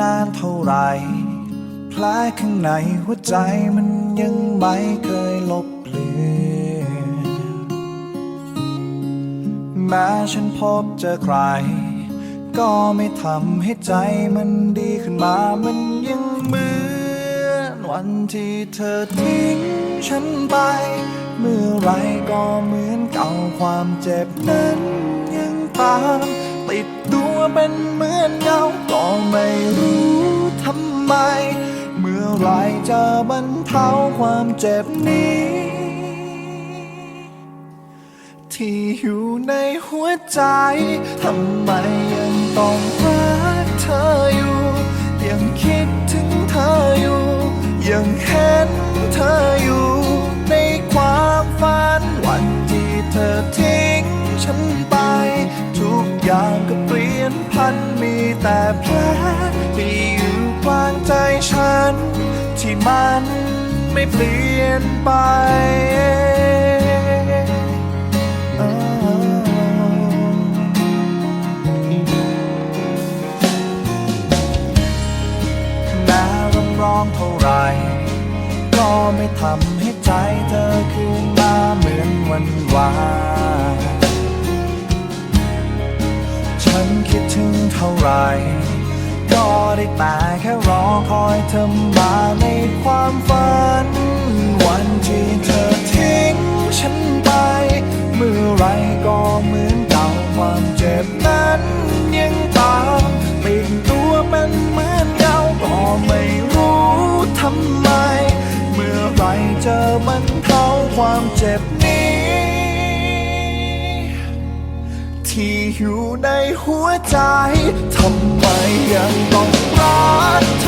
นานเท่าไหรแผลข้างในหัวใจมันยังไม่เคยลบเลือนแม้ฉันพบเจอใคร ก็ไม่ทำให้ใจมันดีขึ้นมา มันยังเหมือนวันที่เธอทิ้งฉันไป เมื่อไรก็เหมือนเก่าความเจ็บนั้นยังตาม เป็นเหมือนเงา ก็ไม่รู้ทำไม เมื่อไรจะบรรเทาความเจ็บนี้ ที่อยู่ในหัวใจ ทำไมยังต้องรักเธอันมีแต่แผลที่อยู่กลางใจฉัน ที่มันไม่เปลี่ยนไปแม้ร้องร้องเท่าไรก็ไม่ทำให้ใจเธอคืนมาเหมือนวันวาน เท่าไหรก็ได้แต่แค่รอคอยเธอมาในความฝัน ที่อยู่ในหัวใจ ทำไมยังต้องรักเธอ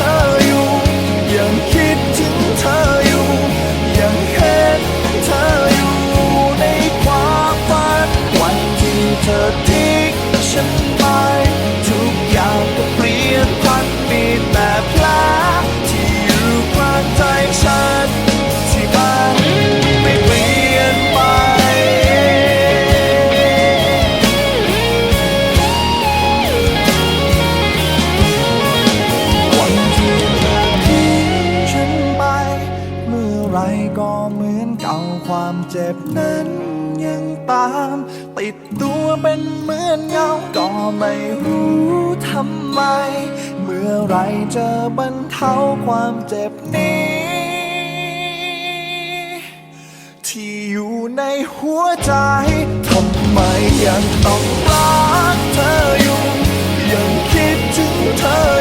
ก็เหมือนเก่าความเจ็บนั้นยังตาม ติดตัวเป็นเหมือนเงาก็ไม่รู้ทำไม เมื่อไรจะบรรเทาความเจ็บนี้ ที่อยู่ในหัวใจทำไมยังต้องรักเธออยู่ ยังคิดถึงเธอ